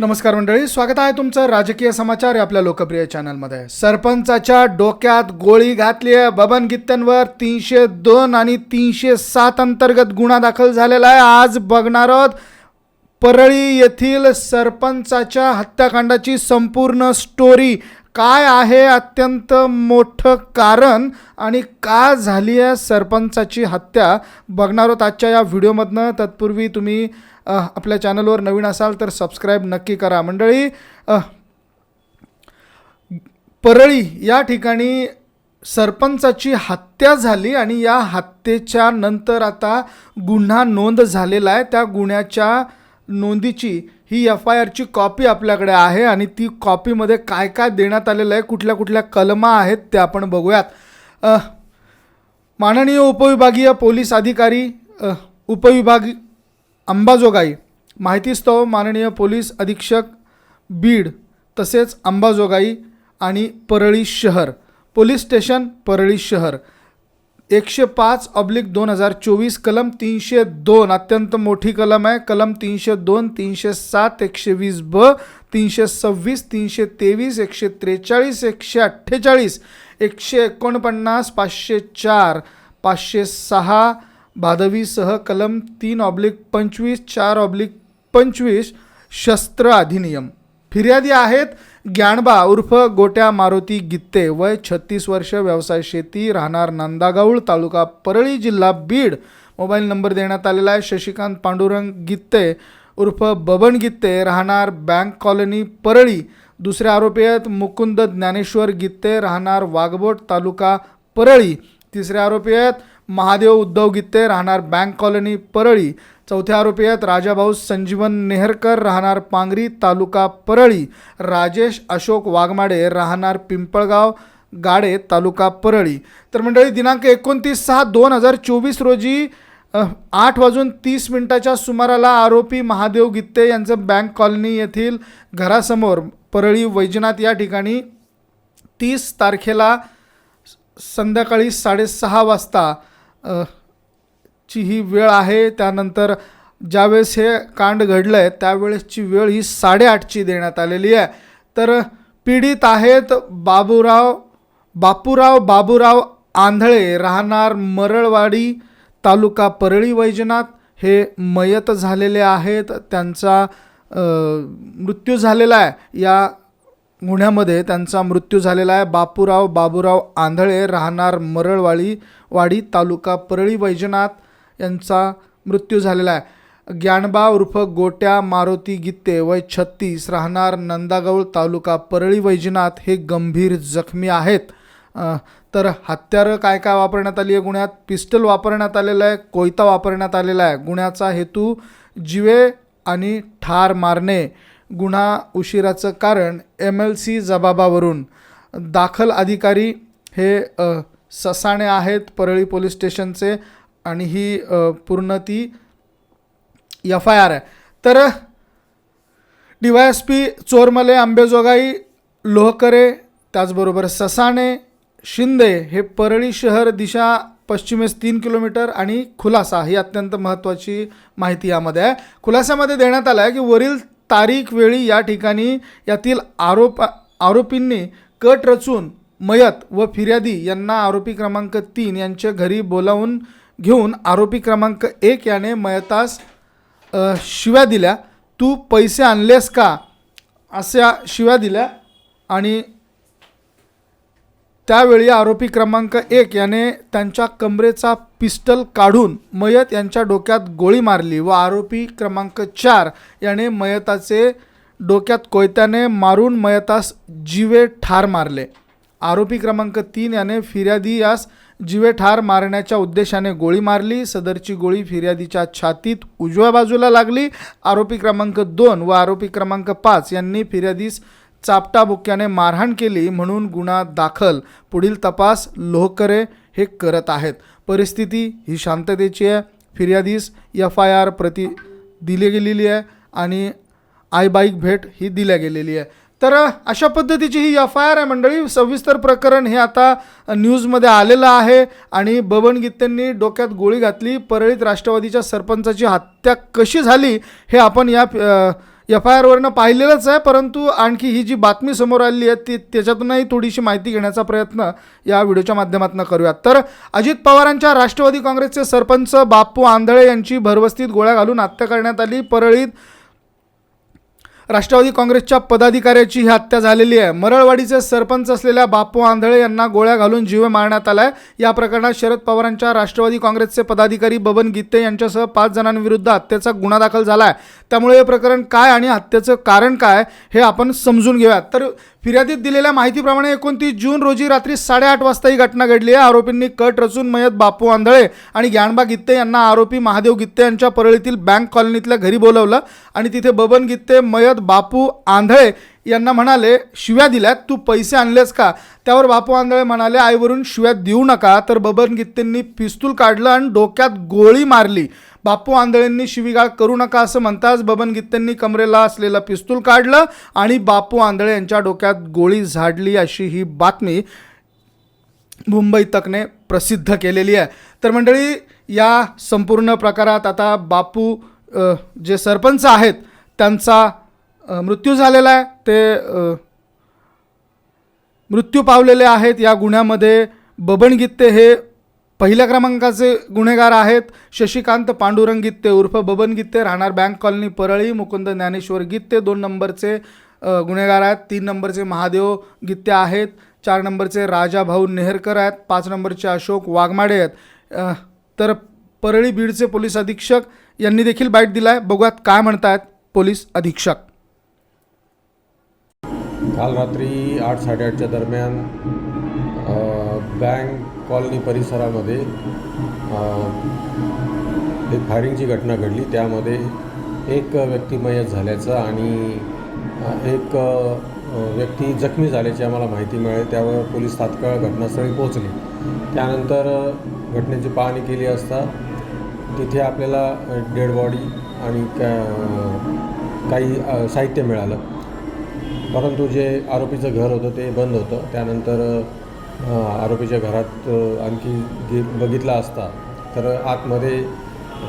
नमस्कार मंडळी स्वागत आहे तुमचं राजकीय समाचार या आपल्या लोकप्रिय चॅनलमध्ये. सरपंचाच्या डोक्यात गोळी घातली आहे बबन गित्त्यांवर तीनशे दोन आणि तीनशे सात अंतर्गत गुन्हा दाखल झालेला आहे. आज बघणार आहोत परळी येथील सरपंचाच्या हत्याकांडाची संपूर्ण स्टोरी काय आहे? अत्यंत मोठं कारण आणि का झाली आहे सरपंचाची हत्या? बघणार आहोत आजच्या या व्हिडिओमधनं तत्पूर्वी तुम्ही आपल्या चॅनलवर नवीन असाल तर सबस्क्राईब नक्की करा. मंडळी परळी या ठिकाणी सरपंचाची हत्या झाली आणि या हत्येच्या नंतर आता गुन्हा नोंद झालेला आहे. त्या गुन्ह्याच्या नोंदीची ही एफ आय आरची कॉपी आपल्याकडे आहे आणि ती कॉपीमध्ये काय काय देण्यात आलेलं आहे कुठल्या कुठल्या कलमा आहेत त्या आपण बघूयात. माननीय उपविभागीय पोलीस अधिकारी उपविभागी उपविभाग अंबाजोगाई. माहितीस्तव माननीय पोलीस अधीक्षक बीड तसेच अंबाजोगाई आणि परळी शहर. पोलीस स्टेशन परळी शहर. एकशे पाच ऑब्लिक दोन हजार चोवीस कलम तीनशे दोन. अत्यंत मोठी कलम आहे. कलम तीनशे दोन तीनशे सात एकशे वीस ब तीनशे सव्वीस तीनशे तेवीस एकशे त्रेचाळीस एकशे अठ्ठेचाळीस एकशे एकोणपन्नास पाचशे चार पाचशे सहा बाधवीसह कलम तीन ऑब्लिक पंचवीस चार ऑब्लिक पंचवीस शस्त्र अधिनियम. फिर्यादी आहेत ग्याणबा उर्फ गोट्या मारुती गित्ते. वय छत्तीस वर्ष व्यवसाय शेती राहणार नांदागाऊळ तालुका परळी जिल्हा बीड. मोबाईल नंबर देण्यात आलेला आहे शशिकांत पांडुरंग गित्ते उर्फ बबन गित्ते राहणार बँक कॉलनी परळी. दुसरे आरोपी आहेत मुकुंद ज्ञानेश्वर गित्ते राहणार वाघबोट तालुका परळी. तिसरे आरोपी आहेत महादेव उद्धव गित्ते राहणार बँक कॉलनी परळी. चौथ्या आरोपी आहेत राजाभाऊ संजीवन नेहरकर राहणार पांगरी तालुका परळी. राजेश अशोक वाघमाडे राहणार पिंपळगाव गाडे तालुका परळी. तर मंडळी दिनांक एकोणतीस सहा दोन हजार चोवीस रोजी आठ वाजून तीस मिनिटाच्या सुमाराला आरोपी महादेव गित्ते यांचं बँक कॉलनी येथील घरासमोर परळी वैजनाथ या ठिकाणी तीस तारखेला संध्याकाळी साडेसहा वाजता ची ही वेळ आहे. त्यानंतर ज्यावेळेस हे कांड घडलं आहे त्यावेळेसची वेळ ही साडेआठची देण्यात आलेली आहे. तर पीडित आहेत बाबूराव बापूराव बाबूराव आंधळे राहणार मरळवाडी तालुका परळी वैजनाथ. हे मयत झालेले आहेत त्यांचा मृत्यू झालेला आहे. या गुन्ह्यामध्ये त्यांचा मृत्यू झालेला आहे. बापूराव बाबूराव आंधळे राहणार मरळवाळी वाडी तालुका परळी वैजनाथ यांचा मृत्यू झालेला आहे. ग्याणबा उर्फ गोट्या मारुती गित्ते वय छत्तीस राहणार नंदागौळ तालुका परळी वैजनाथ हे गंभीर जखमी आहेत. तर हत्यारं काय काय वापरण्यात आली आहे गुन्ह्यात? पिस्टल वापरण्यात आलेलं आहे कोयता वापरण्यात आलेला आहे. गुन्ह्याचा हेतू जिवे आणि ठार मारणे. गुन्हा उशिराचं कारण एम एल सी जबाबावरून दाखल अधिकारी हे ससाणे आहेत परळी पोलीस स्टेशनचे आणि ही पूर्ण ती एफ आय आर आहे. तर D Y S P Chormale Ambejogai Lohkare त्याचबरोबर ससाणे शिंदे हे परळी शहर दिशा पश्चिमेस तीन किलोमीटर आणि खुलासा ही अत्यंत महत्त्वाची माहिती यामध्ये आहे. खुलासामध्ये देण्यात आलं आहे की वरील तारीख वेळी या ठिकाणी यातील आरोप आरोपींनी कट रचून मयत व फिर्यादी यांना आरोपी क्रमांक तीन यांच्या घरी बोलावून घेऊन आरोपी क्रमांक एक याने मयतास शिव्या दिल्या. तू पैसे आणलेस का? अशा शिव्या दिल्या आणि त्यावेळी आरोपी क्रमांक एक याने त्यांच्या कमरेचा पिस्टल काढून मयत यांच्या डोक्यात गोळी मारली व आरोपी क्रमांक चार याने मयताचे डोक्यात कोयत्याने मारून मयतास जीवे ठार मारले. आरोपी क्रमांक तीन याने फिर्यादी यास जीवे ठार मारण्याच्या उद्देशाने गोळी मारली. सदरची गोळी फिर्यादीच्या छातीत उजव्या बाजूला लागली. आरोपी क्रमांक दोन व आरोपी क्रमांक पाच यांनी फिर्यादीस चापटाबुक्याने मारहाण केली म्हणून गुन्हा दाखल. पुढील तपास लोहकरे हे करत आहेत. परिस्थिती ही शांततेची आहे. फिर्यादीस एफ आय आर प्रति दिली गेलेली आहे आणि आय बाईक भेट ही दिल्या गेलेली आहे. तर अशा पद्धतीची ही एफ आय आर आहे मंडळी. सविस्तर प्रकरण हे आता न्यूजमध्ये आलेलं आहे आणि बबन डोक्यात गोळी घातली. परळीत राष्ट्रवादीच्या सरपंचाची हत्या कशी झाली हे आपण या एफ आय आरवरनं पाहिलेलंच आहे परंतु आणखी ही जी बातमी समोर आली आहे ती त्याच्यातूनही थोडीशी माहिती घेण्याचा प्रयत्न या व्हिडिओच्या माध्यमातून करूयात. तर अजित पवारांच्या राष्ट्रवादी काँग्रेसचे सरपंच बापू आंधळे यांची भरवस्तीत गोळ्या घालून हत्या करण्यात आली. परळीत राष्ट्रवादी काँग्रेसच्या पदाधिकाऱ्याची ही हत्या झालेली आहे. मरळवाडीचे सरपंच असलेल्या बापू आंधळे यांना गोळ्या घालून जीव मारण्यात आलाय. या प्रकरणात शरद पवारांच्या राष्ट्रवादी काँग्रेसचे पदाधिकारी बबन गीते यांच्यासह पाच जणांविरुद्ध हत्येचा गुन्हा दाखल झाला आहे त्यामुळे हे प्रकरण काय आणि हत्येचं कारण काय हे आपण समजून घेऊयात. तर फिर्यादीत दिलेल्या माहितीप्रमाणे एकोणतीस जून रोजी रात्री साडेआठ वाजता ही घटना घडली आहे. आरोपींनी कट रचून मयत बापू आंधळे आणि ज्ञानबा गित्ते यांना आरोपी महादेव गित्ते यांच्या परळीतील बँक कॉलनीतल्या घरी बोलवलं आणि तिथे बबन गित्ते मयत बापू आंधळे यांना म्हणाले शिव्या दिल्यात तू पैसे आणलेस का? त्यावर बापू आंधळे म्हणाले आईवरून शिव्या देऊ नका. तर बबन गित्तेंनी पिस्तूल काढलं आणि डोक्यात गोळी मारली. बापू आंधळेंनी शिवीगाळ करू नका असं म्हणताच बबन गित्तेंनी कमरेला असलेलं पिस्तूल काढलं आणि बापू आंधळे यांच्या डोक्यात गोळी झाडली अशी ही बातमी मुंबई तकने प्रसिद्ध केलेली आहे. तर मंडळी या संपूर्ण प्रकारात आता बापू जे सरपंच आहेत त्यांचा मृत्यू झालेला आहे. ते मृत्यू पावलेले आहेत. या गुन्ह्यामध्ये बबन गित्ते हे पहिल्या क्रमांकाचे गुन्हेगार आहेत. शशिकांत पांडुरंग गित्ते उर्फ बबन गित्ते राहणार बँक कॉलनी परळी मुकुंद ज्ञानेश्वर गित्ते दोन नंबरचे गुन्हेगार आहेत. तीन नंबरचे महादेव गित्ते आहेत. चार नंबरचे राजा भाऊ नेहरकर आहेत. पाच नंबरचे अशोक वाघमाडे आहेत. तर परळी बीडचे पोलीस अधीक्षक यांनी देखील बाईट दिला आहे बघूयात काय म्हणतायत पोलीस अधीक्षक. काल रात्री आठ साडेआठच्या दरम्यान बँक कॉलनी परिसरामध्ये एक फायरिंगची घटना घडली. त्यामध्ये एक व्यक्ती मयत झाल्याचं आणि एक व्यक्ती जखमी झाल्याची आम्हाला माहिती मिळाली. त्यावर पोलीस तात्काळ घटनास्थळी पोहोचले. त्यानंतर घटनेची पाहणी केली असता तिथे आपल्याला डेड बॉडी आणि का काही साहित्य मिळालं. परंतु जे आरोपीचं घर होतं ते बंद होतं. त्यानंतर आरोपीच्या घरात आणखी गे बघितला असता. तर आतमध्ये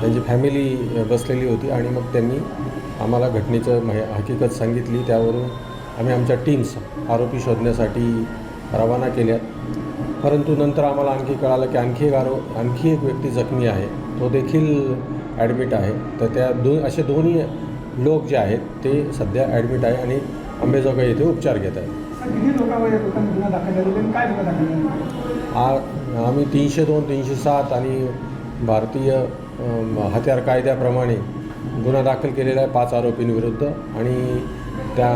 त्यांची फॅमिली बसलेली होती आणि मग त्यांनी आम्हाला घटनेचं मह हकीकत सांगितली. त्यावरून आम्ही आमच्या टीम्स आरोपी शोधण्यासाठी रवाना केल्या. परंतु नंतर आम्हाला आणखी कळालं की आणखी एक आरो आणखी एक व्यक्ती जखमी आहे. तो देखील ॲडमिट आहे. तर त्या दो असे दोन्ही लोक जे आहेत ते सध्या ॲडमिट आहे आणि अंबेजोगाई येथे उपचार घेत आहेत. आम्ही तीनशे दोन तीनशे सात आणि भारतीय हत्यार कायद्याप्रमाणे गुन्हा दाखल केलेला आहे पाच आरोपींविरुद्ध आणि त्या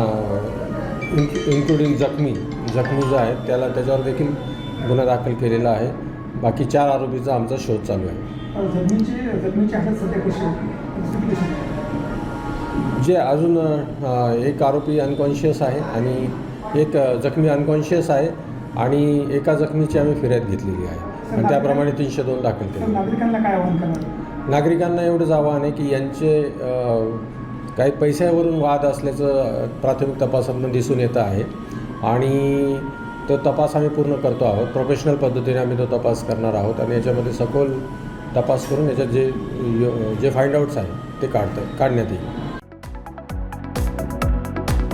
इन्क्लु इन्क्लुडिंग जखमी जखमी जो आहे त्याला त्याच्यावर देखील गुन्हा दाखल केलेला आहे. बाकी चार आरोपीचा आमचा शोध चालू आहे? जे अजून एक आरोपी अनकॉन्शियस आहे आणि एक जखमी अनकॉन्शियस आहे आणि एका जखमीची आम्ही फिर्याद घेतलेली आहे. आणि त्याप्रमाणे तीनशे दोन दाखल केले. नागरिकांना काय आवाहन करणार? नागरिकांना एवढंच आव्हान आहे की यांचे काही पैशावरून वाद असल्याचं प्राथमिक तपासातून दिसून येतं आहे. आणि तो तपास आम्ही पूर्ण करतो आहोत. प्रोफेशनल पद्धतीने आम्ही तो तपास करणार आहोत आणि याच्यामध्ये सखोल तपास करून याच्यात जे जे फाइंड आउट्स आहे ते काढतं काढण्यात येईल.